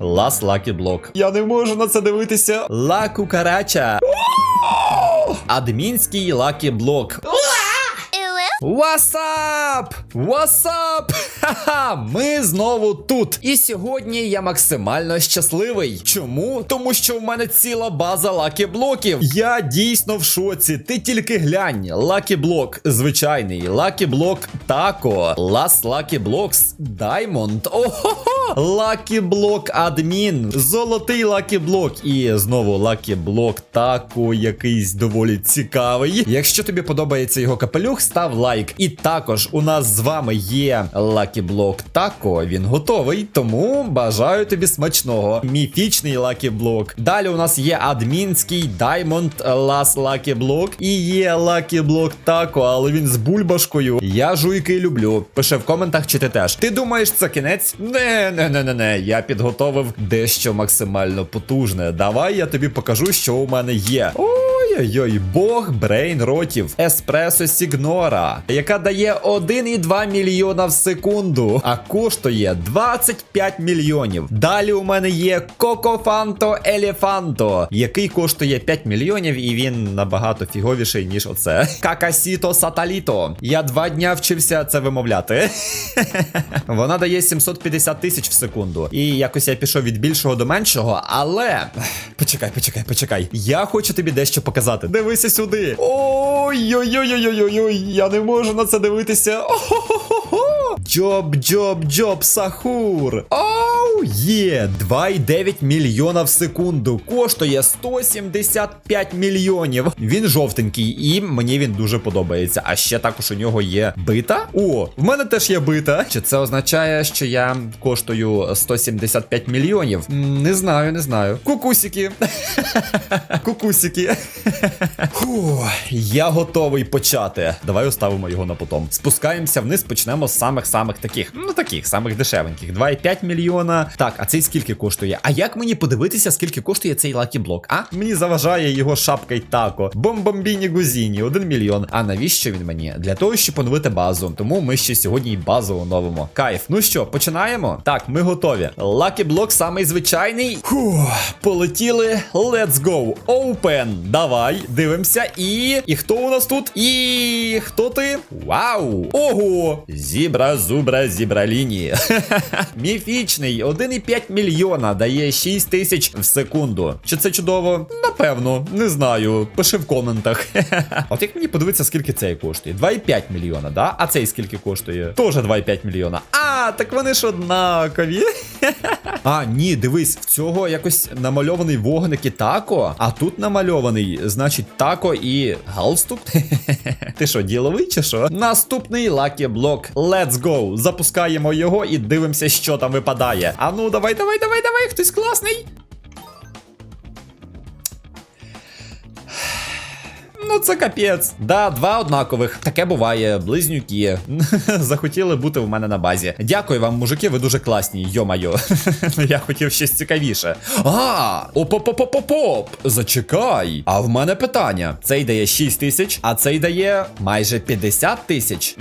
Лас Лакі Блок. Я не можу на це дивитися. Ла Кукарача. Адмінський Лакі Блок. Васап! Васап! Ха-ха! Ми знову тут. І сьогодні я максимально щасливий. Чому? Тому що в мене ціла база лакі блоків. Я дійсно в шоці. Ти тільки глянь. Лакі блок звичайний. Лакі блок тако. Лас Лакі Блокс Даймонд. Ого! Лакі блок адмін. Золотий лакі блок. І знову лакі блок тако, якийсь доволі цікавий. Якщо тобі подобається його капелюх, став лайк. І також у нас з вами є лакі блок тако. Він готовий, тому бажаю тобі смачного. Міфічний лакі блок. Далі у нас є адмінський Diamond Last Lucky Block. І є лакі блок тако, але він з бульбашкою. Я жуйки люблю. Пиши в коментах, чи ти теж. Ти думаєш, це кінець? Не, не, не, не, не. Я підготовив дещо максимально потужне. Давай я тобі покажу, що у мене є. Ой-ой-ой, бог брейн ротів. Еспресо Сігнора, яка дає 1,2 мільйона в секунду, а коштує 25 мільйонів. Далі у мене є Кокофанто Елефанто, який коштує 5 мільйонів, і він набагато фіговіший, ніж оце. Какасіто Саталіто. Я два дня вчився це вимовляти. Вона дає 750 тисяч в секунду. І якось я пішов від більшого до меншого, але. Почекай, почекай, почекай. Я хочу тобі дещо показати. Дивися сюди. Ой-ой-ой-ой-ой-ой, я не можу на це дивитися. Джоб, джоб, джоб, сахур. Оу, є 2,9 мільйона в секунду. Коштує 175 мільйонів. Він жовтенький, і мені він дуже подобається. А ще також у нього є бита. О, в мене теж є бита. Чи це означає, що я коштую 175 мільйонів? Не знаю, не знаю. Кукусики. Кукусики. Фу, я готовий почати. Давай оставимо його на потом. Спускаємося вниз, почнемо з самих-самих таких. Ну таких, самих дешевеньких. 2,5 мільйона. Так, а цей скільки коштує? А як мені подивитися, скільки коштує цей лакі блок? А? Мені заважає його шапка й тако. Бомбомбіні гузіні, 1 мільйон. А навіщо він мені? Для того, щоб поновити базу. Тому ми ще сьогодні й базу оновимо. Кайф. Ну що, починаємо? Так, ми готові. Лакі блок самий звичайний. Фух, полетіли. Let's go. Open. Давай, дивимося. І. І хто у нас тут? І. Хто ти? Вау! Ого! Зібра, зубра, зібра лінії. Міфічний 1,5 мільйона дає 6 тисяч в секунду. Чи це чудово? Напевно, не знаю. Пиши в коментах. От як мені подивитися, скільки цей коштує? 2,5 мільйона, да? А цей скільки коштує? Тоже 2,5 мільйона. А, так вони ж однакові. А, ні, дивись, в цього якось намальований вогник і тако, а тут намальований, значить, тако і галстук. Ти що, діловий чи що? Наступний лакі блок. Let's go. Запускаємо його і дивимося, що там випадає. А ну, давай, давай, давай, давай, хтось класний. Ну, це капець. Да, два однакових. Таке буває, близнюки. Захотіли бути в мене на базі. Дякую вам, мужики, ви дуже класні, йо-майо. Я хотів щось цікавіше. А, оп-оп-оп-оп-оп. Зачекай. А в мене питання: цей дає 6 тисяч, а цей дає майже 50 тисяч.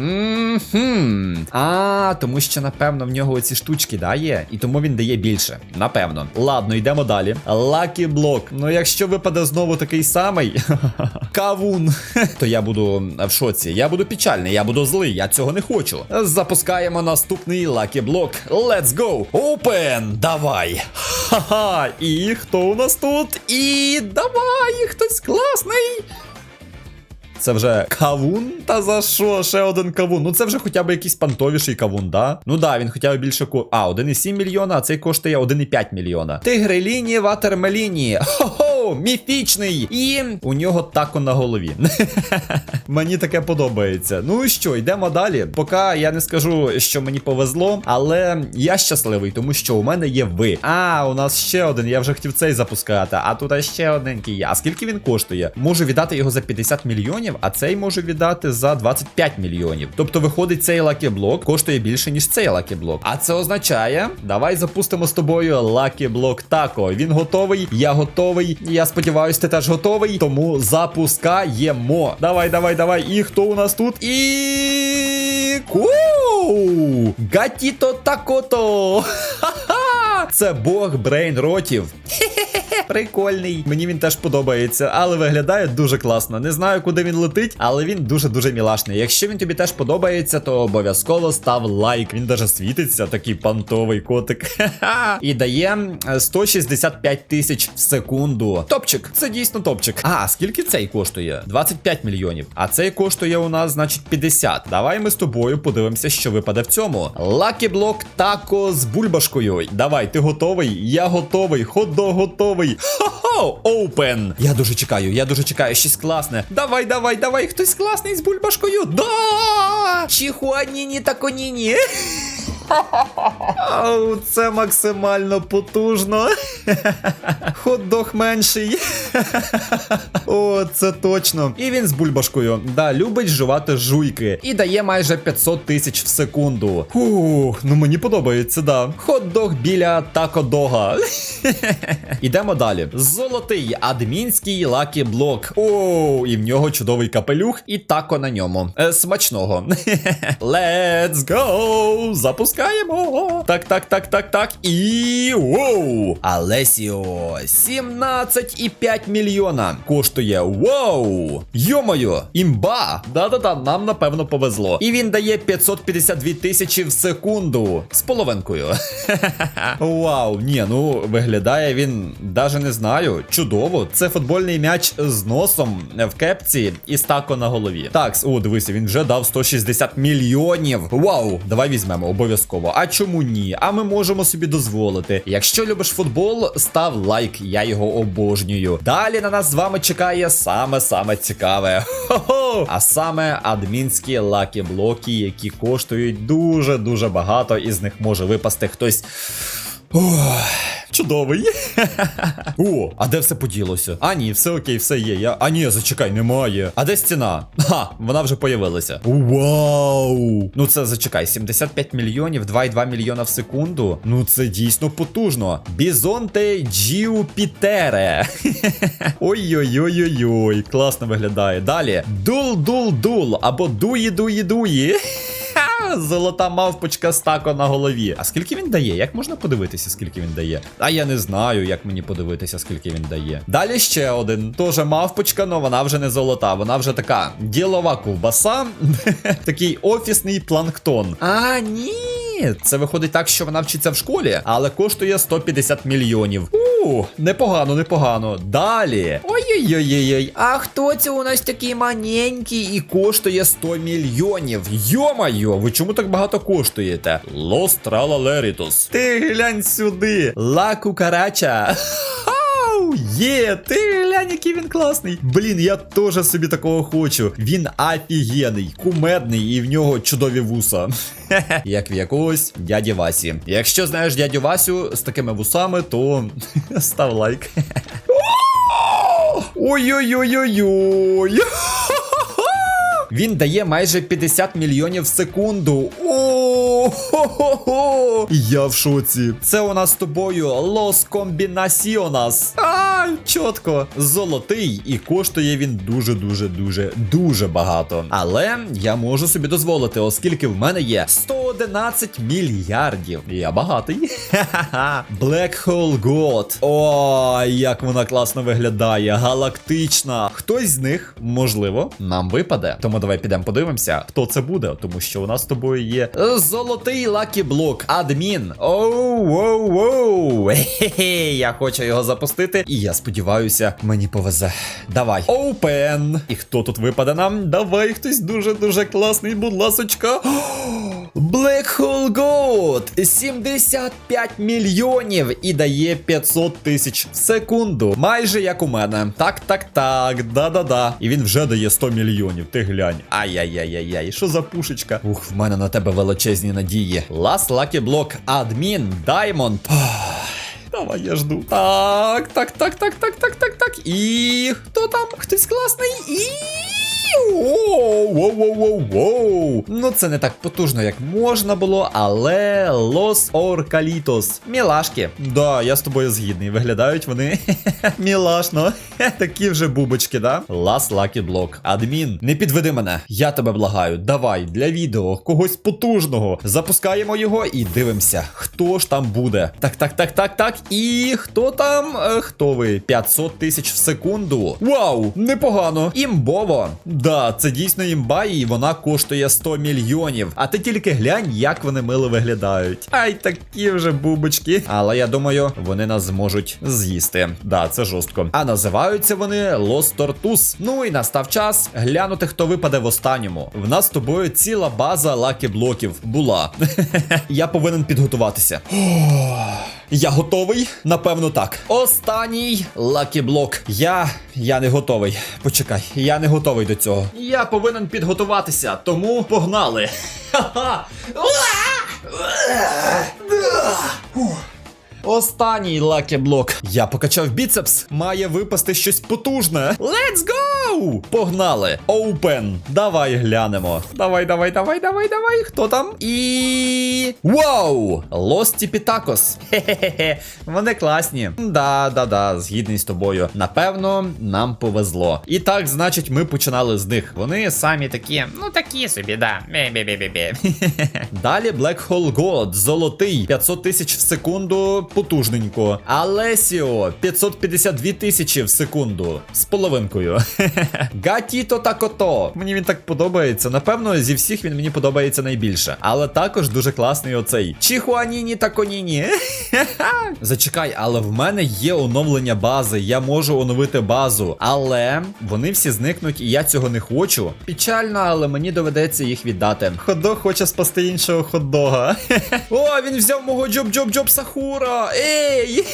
А, тому що, напевно, в нього оці штучки да, є, і тому він дає більше. Напевно. Ладно, йдемо далі. Лакі блок. Ну, якщо випаде знову такий самий. Кавун. То я буду в шоці. Я буду печальний, я буду злий, я цього не хочу. Запускаємо наступний лакі блок. Let's go! Open! Давай! Ха-ха! І хто у нас тут? І давай! Хтось класний! Це вже кавун? Та за що? Ще один кавун. Ну це вже хоча б якийсь пантовіший кавун, да? Ну да, він хоча б більше ко. А, 1,7 мільйона, а цей коштує 1,5 мільйона. Тигреліні, ватермеліні. Хо-хо, міфічний. І у нього тако на голові. мені таке подобається. Ну і що, йдемо далі. Поки я не скажу, що мені повезло, але я щасливий, тому що у мене є ви. А, у нас ще один. Я вже хотів цей запускати. А тут ще одненький. А скільки він коштує? Можу віддати його за 50 мільйонів, а цей можу віддати за 25 мільйонів. Тобто, виходить, цей лакі-блок коштує більше, ніж цей лакі-блок. А це означає, давай запустимо з тобою лакі-блок тако. Він готовий, я готовий. Я сподіваюся, ти теж готовий. Тому запускаємо. Давай, давай, давай. І хто у нас тут? І. Куу! Гатіто такото! Ха-ха! Це бог брейн-ротів. Прикольний. Мені він теж подобається, але виглядає дуже класно. Не знаю, куди він летить, але він дуже-дуже мілашний. Якщо він тобі теж подобається, то обов'язково став лайк. Він даже світиться, такий пантовий котик. І дає е, 165 тисяч в секунду. Топчик, це дійсно топчик. А, скільки цей коштує? 25 мільйонів. А цей коштує у нас, значить, 50. Давай ми з тобою подивимося, що випаде в цьому. Лакі блок тако з бульбашкою. Давай, ти готовий? Я готовий. Ходо готовий. Хо-хо! Open! Я дуже чекаю, я дуже чекаю, щось класне. Давай, давай, давай, хтось класний з бульбашкою. Да! Чихуаніні та коніні. Ау, це максимально потужно. Хот-дог менший. О, це точно. І він з бульбашкою. Да, любить жувати жуйки. І дає майже 500 тисяч в секунду. Ух, ну мені подобається, да. Хот-дог біля тако-дога. Ідемо далі. Золотий адмінський лакі блок. О, і в нього чудовий капелюх, і тако на ньому. Е, смачного. Let's go! Запускаємо. Так, так, так, так, так. І. Воу! Алесіо 17,5 мільйона коштує. Воу! Йомою! Імба! Да-да-да, нам напевно повезло. І він дає 552 тисячі в секунду. З половинкою. Вау, ні, ну виглядає він, даже не знаю. Чудово. Це футбольний м'яч з носом в кепці і стако на голові. Так, о, дивися, він вже дав 160 мільйонів. Вау, давай візьмемо обов'язково. А чому ні? А ми можемо собі дозволити. Якщо любиш футбол, став лайк, я його обожнюю. Далі на нас з вами чекає саме саме цікаве. Хо-хо! А саме адмінські лакі блоки, які коштують дуже дуже багато, і з них може випасти хтось. Ох, чудовий. О, а де все поділося? А ні, все окей, все є. Я... А ні, зачекай, немає. А де стіна? Ха, вона вже появилася. Вау! Ну це зачекай, 75 мільйонів, 2,2 мільйона в секунду. Ну це дійсно потужно. Бізонте Джіупітере. Ой-ой-ой-ой-ой, класно виглядає. Далі. Дул-дул-дул або дуї-дуї-дуї. Золота мавпочка з тако на голові. А скільки він дає? Як можна подивитися, скільки він дає? А я не знаю, як мені подивитися, скільки він дає. Далі ще один. Тоже мавпочка, але вона вже не золота. Вона вже така ділова ковбаса. Такий офісний планктон. А, ні. Це виходить так, що вона вчиться в школі, але коштує 150 мільйонів. У, непогано, непогано. Далі. Ой-ой-ой-ой. А хто це у нас такий маленький і коштує 100 мільйонів? Йо-майо, ви чому так багато коштуєте? Лос Тралалерітус. Ти глянь сюди. Ла кукарача. Вау! Є, ти глянь, який він класний. Блін, я теж собі такого хочу. Він офігенний, кумедний і в нього чудові вуса. Як в якогось дяді Васі. Якщо знаєш дядю Васю з такими вусами, то став лайк. Ой-ой-ой-ой-ой. Він дає майже 50 мільйонів в секунду. О, хо-хо-хо. Я в шоці. Це у нас з тобою Лос Комбінаціонас. А, чітко. Золотий, і коштує він дуже-дуже дуже дуже багато. Але я можу собі дозволити, оскільки в мене є 111 мільярдів. Я багатий. Black Hole God. О, як вона класно виглядає. Галактична. Хтось з них, можливо, нам випаде. Тому давай підемо подивимося, хто це буде, тому що у нас з тобою є е, золотий лакі блок, адмін. Оу, воу, воу. Хе-хе, я хочу його запустити, і я сподіваюся, мені повезе. Давай. Open. І хто тут випаде нам? Давай, хтось дуже-дуже класний, будь ласочка. Black Hole Goat 75 мільйонів і дає 500 тисяч в секунду. Майже як у мене. Так, так, так, да-да-да. І він вже дає 100 мільйонів. Ти глянь. Ай-яй-яй-яй-яй. Що за пушечка? Ух, в мене на тебе величезні надії. Last Lucky Block Admin Diamond. Давай, я жду. Так, так, так, так, так, так, так, так. І хто там? Хтось класний. І. Воу-воу-воу-воу. Ну, це не так потужно, як можна було, але Лос Оркалітос. Мілашки. Да, я з тобою згідний. Виглядають вони мілашно. Такі вже бубочки, да? Лас Лакі Блок. Адмін, не підведи мене. Я тебе благаю. Давай для відео когось потужного. Запускаємо його і дивимося, хто ж там буде. Так, так, так, так, так. І хто там? Е, Хто ви? 500 тисяч в секунду. Вау, непогано. Імбово. Да, це дійсно імба, і вона коштує 100 мільйонів. А ти тільки глянь, як вони мило виглядають. Ай, такі вже бубочки. Але я думаю, вони нас зможуть з'їсти. Да, це жорстко. А називаються вони Лос Тортус. Ну і настав час глянути, хто випаде в останньому. В нас з тобою ціла база лакі блоків була. я повинен підготуватися. Я готовий? Напевно, так. Останній лакі блок. Я. Я не готовий. Почекай, я не готовий до цього. Я повинен підготуватися, тому погнали. Ха-ха. Останній лакі блок. Я покачав біцепс. Має випасти щось потужне. Let's go! Погнали. Open. Давай глянемо. Давай, давай, давай, давай, давай. Хто там? І. Вау! Лості Пітакос. Хе-хе-хе. Вони класні. Да, да, да, згідний з тобою. Напевно, нам повезло. І так, значить, ми починали з них. Вони самі такі. Ну такі собі, да. Бе-бе-бе-бе-бе. Далі Black Hole God, золотий, 500 тисяч в секунду, потужненько. Алесіо, 552 тисячі в секунду. З половинкою. Гатіто Такото. Мені він так подобається. Напевно, зі всіх він мені подобається найбільше. Але також дуже класний оцей. Чихуаніні Таконіні. Зачекай, але в мене є оновлення бази. Я можу оновити базу. Але вони всі зникнуть, і я цього не хочу. Печально, але мені доведеться їх віддати. Ходдог хоче спасти іншого ходдога. О, він взяв мого джоб-джоб-джоб Сахура. Ей!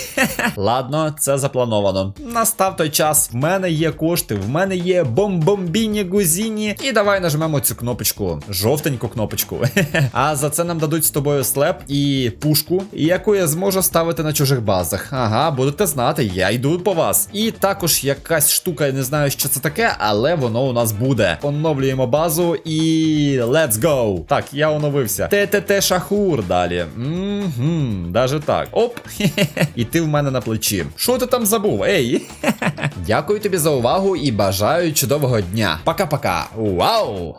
Ладно, це заплановано. Настав той час. В мене є кошти, в мене є бомбомбіні гузіні. І давай нажмемо цю кнопочку. Жовтеньку кнопочку. А за це нам дадуть з тобою слеп і пушку, яку я зможу ставити на чужих базах. Ага, будете знати, я йду по вас. І також якась штука, я не знаю, що це таке, але воно у нас буде. Оновлюємо базу і let's go. Так, я оновився. ТТТ Шахур далі. Угу, даже так. Оп. І ти в мене на плечі. Що ти там забув? Ей. Дякую тобі за увагу і бажаю чудового дня. Пока-пока. Вау!